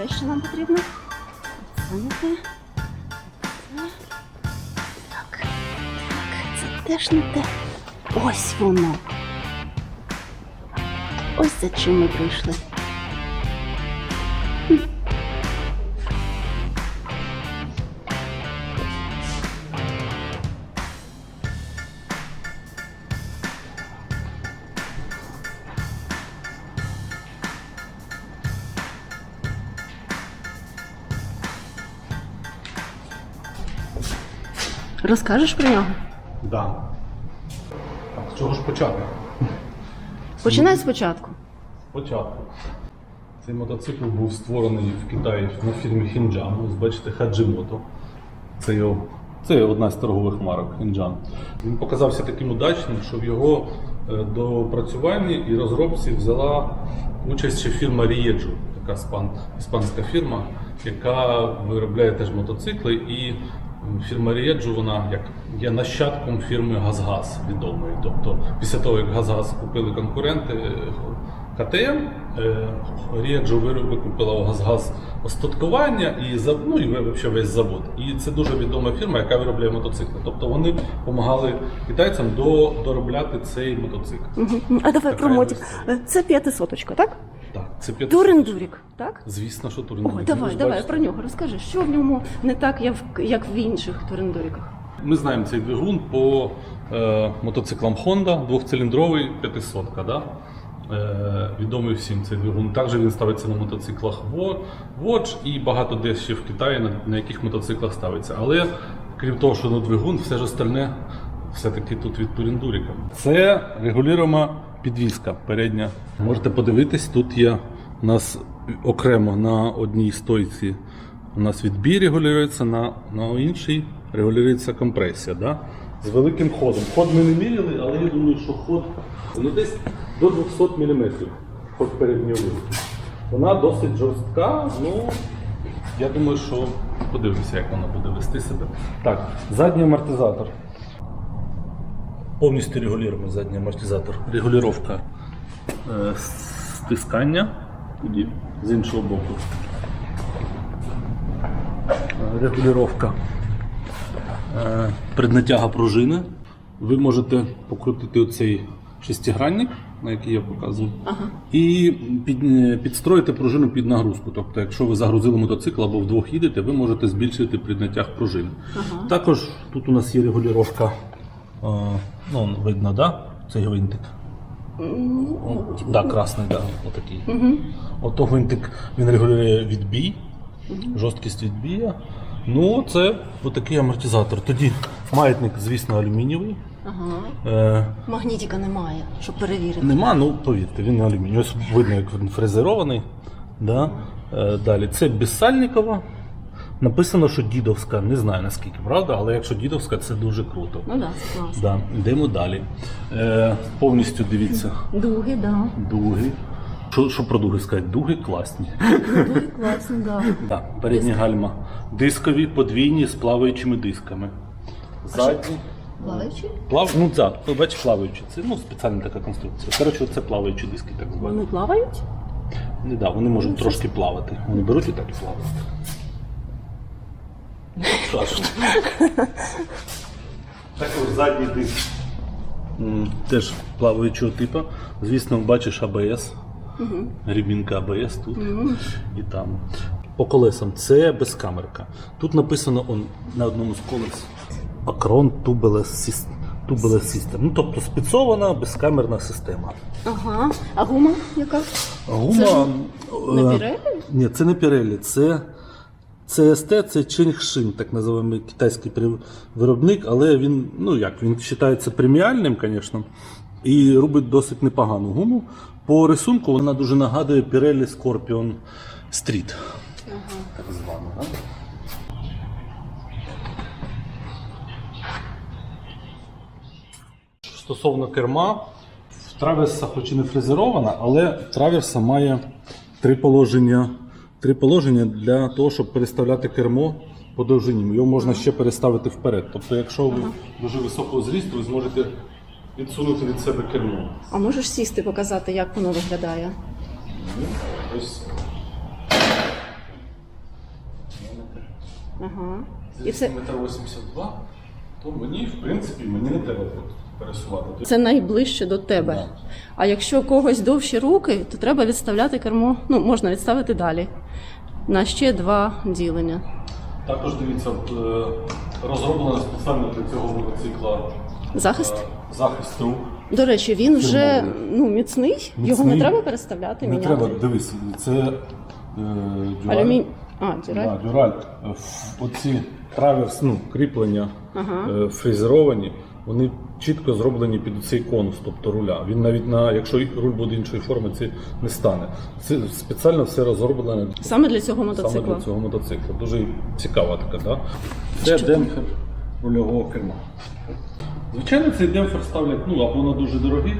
те, що нам потрібно. Це не те. Це. Так, так, це теж не те. Ось воно. Ось за чим ми прийшли. Розкажеш про нього? Да. Так, з чого ж почати? Починай спочатку. Спочатку. Цей мотоцикл був створений в Китаї на фірмі Хінджан. Ось бачите, Хаджимото. Це його. Це одна з торгових марок Хінджан. Він показався таким удачним, що в його е, допрацюванні і розробці взяла участь ще фірма Рієджу, така іспанська фірма, яка виробляє теж мотоцикли. І фірма Рієджу вона як є нащадком фірми Газгаз відомої. Тобто, після того, як Газгаз купили конкуренти е, КТМ, е, Рієджу викупила у Газгаз остаткування і ну, і взагалі весь завод. І це дуже відома фірма, яка виробляє мотоцикли. Тобто вони допомагали китайцям до, доробляти цей мотоцикл. А давай про мотик. Це п'ятисоточка, так? Це 500. Турендурік, так? Звісно, що О, давай, давай бачите. про нього розкажи, що в ньому не так, як в, інших турендуріках. Ми знаємо цей двигун по е, мотоциклам Honda, двохциліндровий 500 да? е, відомий всім цей двигун. Також він ставиться на мотоциклах Watch і багато де ще в Китаї, на, на яких мотоциклах ставиться. Але крім того, що на двигун, все ж остальне все-таки тут від Туріндуріка. Це регулюємо підвізка передня. Можете подивитись, тут є у нас окремо на одній стойці у нас відбій регулюється, на, на іншій регулюється компресія. Да? З великим ходом. Ход ми не міряли, але я думаю, що ход ну, десь до 200 мм. Ход передньовий. Вона досить жорстка, ну я думаю, що подивимося, як вона буде вести себе. Так, задній амортизатор. Повністю регулюємо задній амортизатор. Регулювання е, стискання тоді з іншого боку. Регулювання е, преднатяга пружини. Ви можете покрутити оцей шестигранник, на який я показував, і під, е, підстроїти пружину під нагрузку. Тобто, якщо ви загрузили мотоцикл або вдвох їдете, ви можете збільшити преднатяг пружини. Також тут у нас є регулювання, е, ну, видно, да? цей гвинтик. Так, да, красний, да, отакий. Ото гвинтик він регулює відбій, жорсткість відбія. Ну, це отакий амортизатор. Тоді маятник, звісно, алюмінієвий. Ага. Е, Магнітика немає, щоб перевірити. нема, ну повірте, він алюмінієвий. Ось видно, як він фрезерований. Да? Е, далі це безсальникова. Написано, що дідовська. Не знаю наскільки правда, але якщо дідовська, це дуже круто. Ну так, да, це класно. Да, йдемо далі. Е, повністю дивіться. Дуги, да. Дуги. Що, що про дуги сказати? Дуги класні. Дуги класно, да. Да, передні гальма. Дискові, подвійні з плаваючими дисками. Задні. Плаваючі? Плав... Ну, да, ну, бач, плаваючі. Це ну, спеціальна така конструкція. Коротше, це плаваючі диски, так звані. Вони плавають? Не, да, вони можуть трошки плавати. Вони беруть і так і плавають. Страшно. Також задній диск. Теж плаваючого типу. Звісно, бачиш АБС. Грібінка АБС тут і там. По колесам це безкамерка. Тут написано он, на одному з колес Acron Tubeless Sys- System. Ну, тобто спецована безкамерна система. Ага. А гума яка? Гума. Не е, Pirelli? Ні, це не Pirelli, це CST, це Чингшин, так називаємо китайський виробник, але він, ну як, він вважається преміальним, звісно, і робить досить непогану гуму. По рисунку вона дуже нагадує Pirelli Scorpion Street. Так звано, да? Стосовно керма, траверса хоч і не фрезерована, але траверса має три положення, три положення для того, щоб переставляти кермо по довжині. Його можна ще переставити вперед. Тобто, якщо ви дуже високого зрісту, ви зможете відсунути від себе кермо. А можеш сісти, показати, як воно виглядає? Ось Ага. І це, метр 82, то мені, в принципі, мені не треба пересувати. Це найближче до тебе. Да. А якщо у когось довші руки, то треба відставляти кермо. Ну, можна відставити далі. На ще два ділення. Також дивіться, е, розроблено спеціально для цього мотоцикла Захист. е, захист рук. До речі, він вже ну, міцний, його не треба переставляти, Не міняти. треба, дивись, це е, дюраль. Алюмінь. А, дюраль. Да, дюраль. Е, Оці траверс, ну, кріплення Ага. е, фрезеровані, вони чітко зроблені під цей конус, тобто руля. Він навіть на, якщо руль буде іншої форми, це не стане. Це спеціально все розроблене Саме для цього саме мотоцикла. для цього мотоцикла. Дуже цікава така, да? Це демпфер рульового керма. Звичайно, цей демпфер ставлять ну, або на дуже дорогих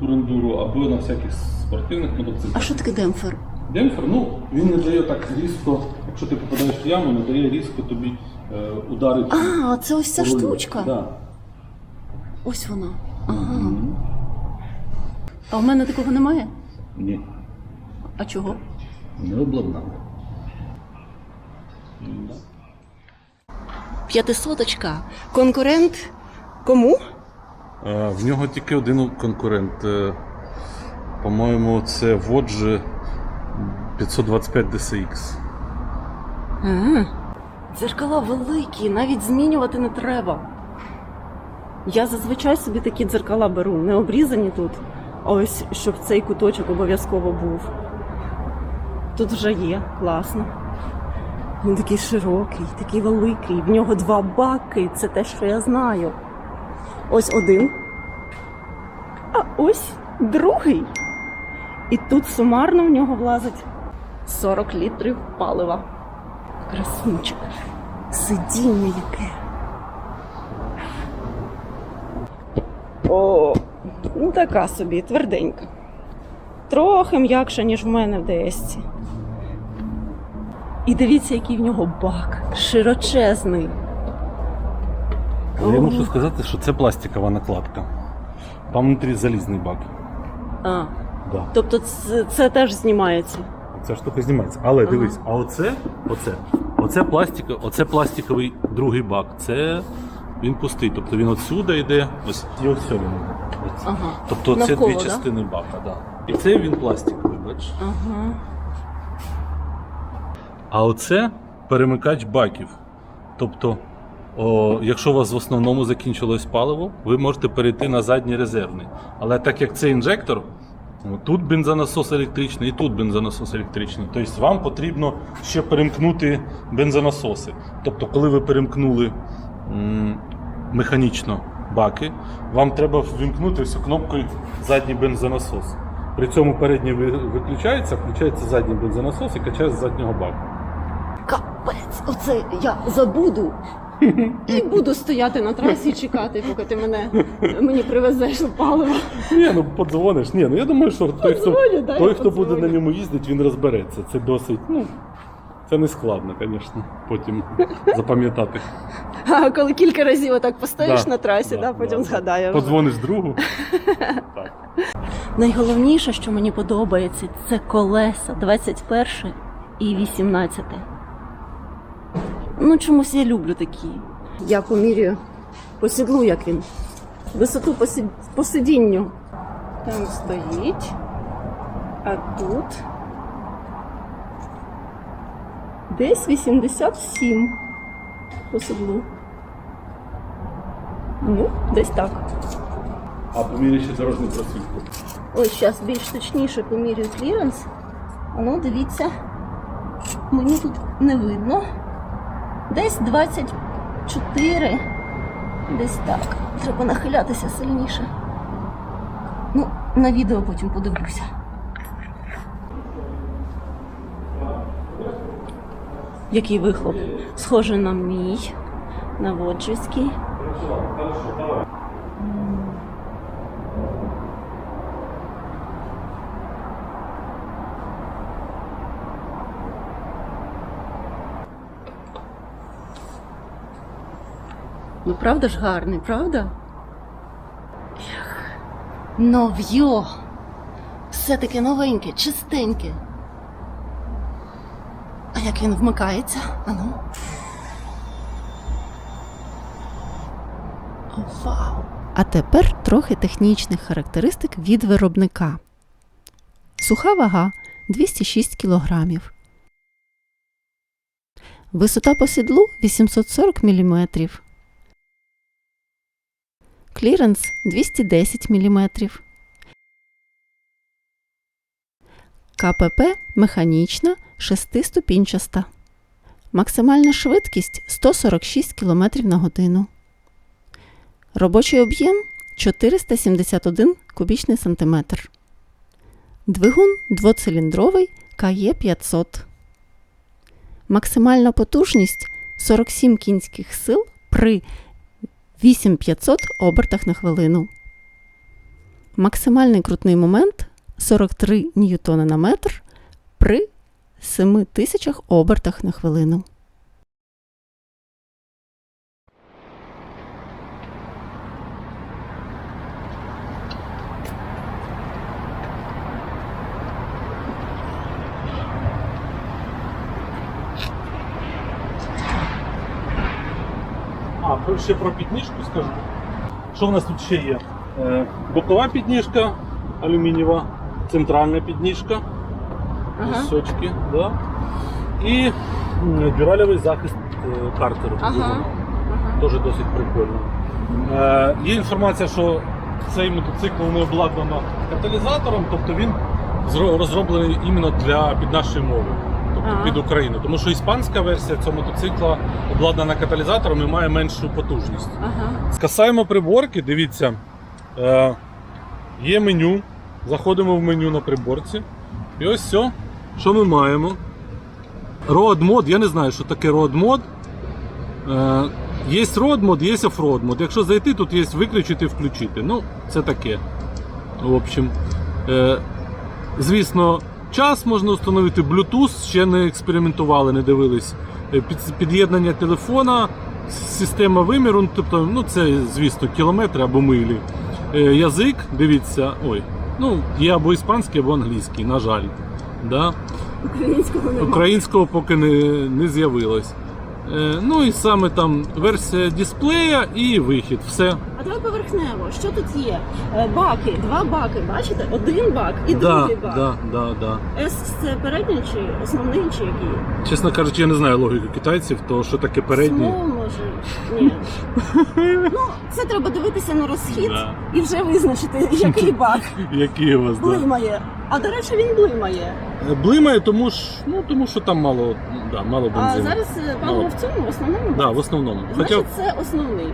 турендуру, або на всяких спортивних мотоциклах. А що таке демпфер? Демпфер, ну, він не дає так різко, якщо ти попадаєш в яму, не дає різко тобі е, ударити. А, це ось ця штучка. Да. Ось вона. Ага. А в мене такого немає? Ні, А чого? не обладнали. П'ятисоточка. Конкурент кому? Е, В нього тільки один конкурент. Е, По-моєму, це Vogue 525 DCX. Дзеркала великі, навіть змінювати не треба. Я зазвичай собі такі дзеркала беру, не обрізані тут, а ось щоб цей куточок обов'язково був. Тут вже є, класно. Він такий широкий, такий великий, в нього два баки, це те, що я знаю. Ось один. А ось другий. І тут сумарно в нього влазить 40 літрів палива. Красунчик. Сидіння яке. О, ну така собі, тверденька. Трохи м'якша, ніж в мене в ДСці. І дивіться, який в нього бак. Широчезний. Я мушу сказати, що це пластикова накладка. Там внутрі залізний бак. А, Да. тобто це, це теж знімається. Ця штука знімається. Але Ага. дивись, а оце, оце, оце, пластик, оце пластиковий другий бак. Це він пустий. Тобто він отсюди йде, ось і ось сюди. Ага. Тобто це Навколо, дві да? частини бака, да. І це він пластиковий, бачиш? Ага. А оце перемикач баків. Тобто, о, якщо у вас в основному закінчилось паливо, ви можете перейти на задній резервний. Але так як це інжектор, тут бензонасос електричний і тут бензонасос електричний. Тобто вам потрібно ще перемкнути бензонасоси. Тобто, коли ви перемкнули механічно баки, вам треба ввімкнути ось кнопкою задній бензонасос. При цьому передній виключається, включається задній бензонасос і качає з заднього баку. Капець, оце я забуду. І буду стояти на трасі і чекати, поки ти мене мені привезеш паливо. Ні, ну подзвониш. Ні, ну я думаю, що той, хто, Подзвоню, да, той, я хто буде подзвоню. на ньому їздити, він розбереться. Це досить, ну, це не складно, звісно, потім запам'ятати. А коли кілька разів отак постоїш Да, на трасі, да, да, потім да. згадаєш. Подзвониш другу. так. Найголовніше, що мені подобається, це колеса 21 і 18. Ну, чомусь я люблю такі. Я помірюю по сідлу, як він. Висоту по, сід... по сидінню. Там стоїть. А тут. Десь 87 по сідлу. Ну, десь так. А поміряй ще дорожню просвітку. Ось зараз більш точніше помірюю кліренс. А ну, дивіться, мені тут не видно. Десь 24. Десь так. Треба нахилятися сильніше. Ну, на відео потім подивлюся. Який вихлоп? Схожий на мій, на воджиський. Ну, правда ж гарний, правда? Нов'йо. Все таке новеньке, чистеньке як він вмикається. Ану. Вау! А тепер трохи технічних характеристик від виробника. Суха вага 206 кг. Висота по сідлу 840 мм. Кліренс 210 мм. КПП механічна шестиступінчаста. Максимальна швидкість 146 км на годину. Робочий об'єм 471 кубічний сантиметр. Двигун двоциліндровий КЕ 500. Максимальна потужність 47 кінських сил при 8500 обертах на хвилину. Максимальний крутний момент 43 ньютона на метр при 7000 обертах на хвилину. А, ще про підніжку скажу. Що в нас тут ще є? Е, бокова підніжка алюмінієва, центральна підніжка, височки, да? і дюралевий захист е, картеру. Ага. Теж досить прикольно. Е, є інформація, що цей мотоцикл не обладнано каталізатором, тобто він розроблений іменно для під нашої мови, тобто Ага. під Україну. Тому що іспанська версія цього мотоцикла обладнана каталізатором і має меншу потужність. Ага. Скасаємо приборки, дивіться, е, є меню. Заходимо в меню на приборці. І ось все, що ми маємо. Road мод, я не знаю, що таке road мод. Е, є road мод, є off-road мод. Якщо зайти, тут є виключити, включити. Ну, це таке. В общем, е, звісно, час можна встановити Bluetooth, ще не експериментували, не дивились. Е, під- під'єднання телефона, система виміру, ну, тобто, ну це, звісно, кілометри або милі. Е, язик, дивіться, ой, ну, є або іспанський, або англійський, на жаль. Да? Українського немає. Українського поки не, не з'явилось. Е, ну і саме там версія дисплея і вихід. Все. А давай поверхнево. Що тут є? Е, Баки, два баки, бачите? Один бак і Да, другий бак. да, да, да. С це передній чи основний чи який? Чесно кажучи, я не знаю логіку китайців, то що таке передній. Смол, може. Ні. ну, це треба дивитися на розхід Да. і вже визначити, який бак Який у вас, да. блимає. А до речі, він блимає. Блимає, тому ж, ну, тому що там мало, да, мало А зараз е, паливо в цьому в основному. Да, в основному. Значить, Хоча це основний.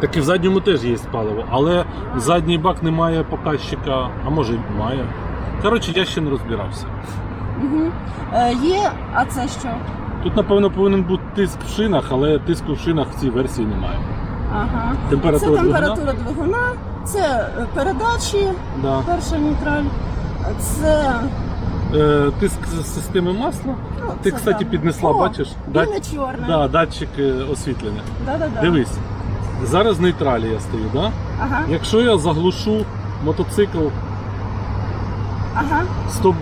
так і в задньому теж є паливо, але задній бак не має показчика, а може й має. Коротше, я ще не розбирався. Угу. Е, є, а це що? Тут, напевно, повинен бути тиск в шинах, але тиску в шинах в цій версії немає. Ага. Температура це температура двигуна, це е, передачі, Да. перша нейтраль. Це Е, тиск з системи масла. Ну, Ти, це кстати, да. піднесла, О, бачиш? біле чорне. да, датчик е, освітлення. Да-да-да. Дивись, зараз в нейтралі я стою, да? Ага, Якщо я заглушу мотоцикл ага. стоп,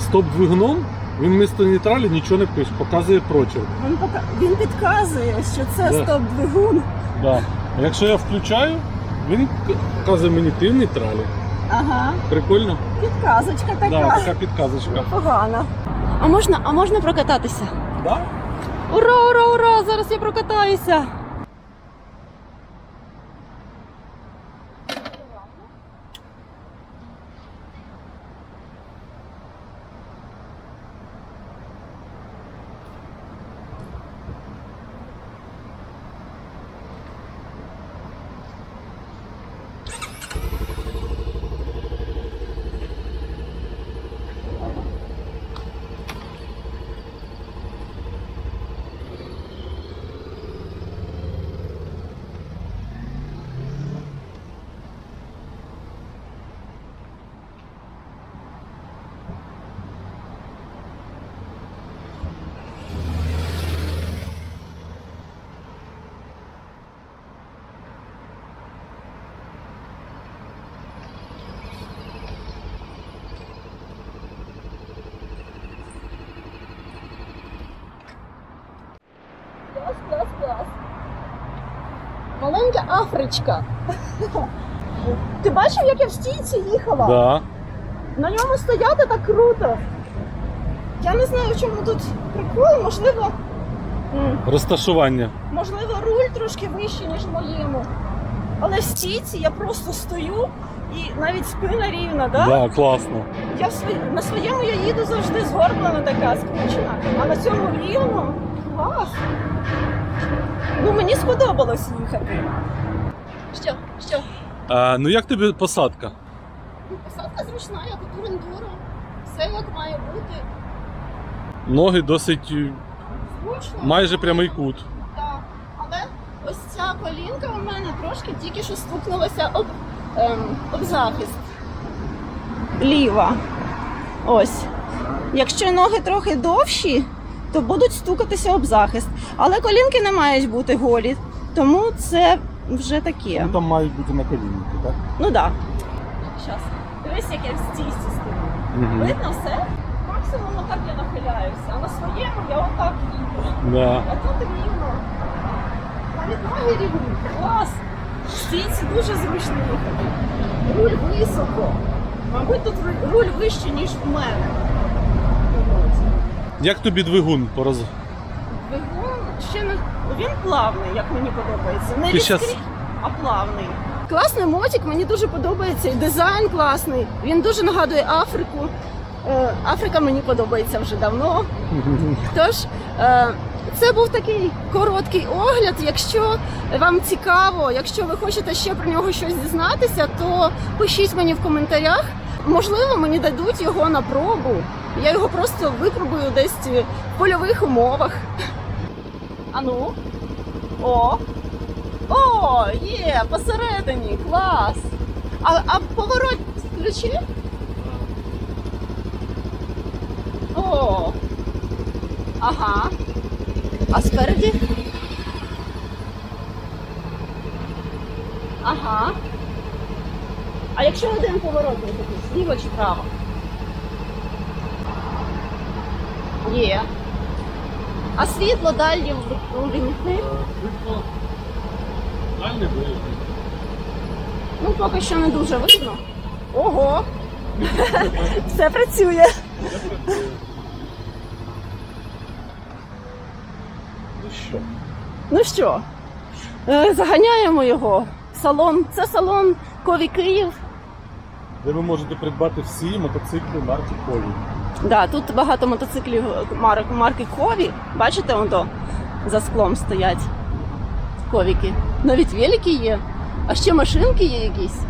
стоп двигуном, він вмісто нейтралі нічого не пише, показує прочерк. Він, пока... він підказує, що це Да. стоп-двигун. Да. А якщо я включаю, він показує мені ти в нейтралі. Ага, Прикольно? підказочка така. Да, така підказочка. Погано. А можна, а можна прокататися? Да? Ура, ура, ура! Зараз я прокатаюся. Клас, клас, клас. Маленька Афричка. Ти бачив, як я в стійці їхала? Да. На ньому стояти так круто. Я не знаю, в чому тут прикол, можливо. Розташування. Можливо, руль трошки вищий, ніж в моєму. Але в стійці я просто стою і навіть спина рівна, да? Да, класно. Я в свої- на своєму я їду завжди згорблена така, скручена. А на цьому рівному клас. Ну мені сподобалось їхати. Що? Що? А, ну як тобі посадка? Ну, Посадка зручна, як у турендуро. Все як має бути. Ноги досить е, Зручно. майже прямий кут. Так. Але ось ця колінка у мене трошки тільки що стукнулася об, ем, об захист. Ліва. Ось. Якщо ноги трохи довші, то будуть стукатися об захист. Але колінки не мають бути голі. Тому це вже таке. там мають бути наколінники, так? Ну так. Да. Щас. Дивись, як я в стійці стою. Угу. Видно все? Максимум отак я нахиляюся, а на своєму я отак їду. Да. А тут рівно. Навіть ноги рівні. Клас! В стійці дуже зручно їхати. Руль високо. Мабуть, тут руль- вищий, ніж у мене. Як тобі двигун по роз... Двигун ще не він плавний, як мені подобається. Не Ти різкий, а плавний. Класний мотик, мені дуже подобається. І дизайн класний. Він дуже нагадує Африку. Е, Африка мені подобається вже давно. Тож е, це був такий короткий огляд. Якщо вам цікаво, якщо ви хочете ще про нього щось дізнатися, то пишіть мені в коментарях. Можливо, мені дадуть його на пробу. Я його просто випробую десь в польових умовах. Ану. О! О, є, посередині, клас. А, а поворот ключі? О. Ага. А спереді? Ага. А якщо один поворот зробити, зліва чи право? Є. А світло далі увімкни? Дальний виїзд. Ну, поки що не дуже видно. Ого! Все працює. Ну що? Ну що, е, заганяємо його. Салон. Це салон Кові Київ. Де ви можете придбати всі мотоцикли марки Кові. Да, тут багато мотоциклів марок, марки Кові. Бачите, он то за склом стоять ковіки. Навіть велики є. А ще машинки є якісь.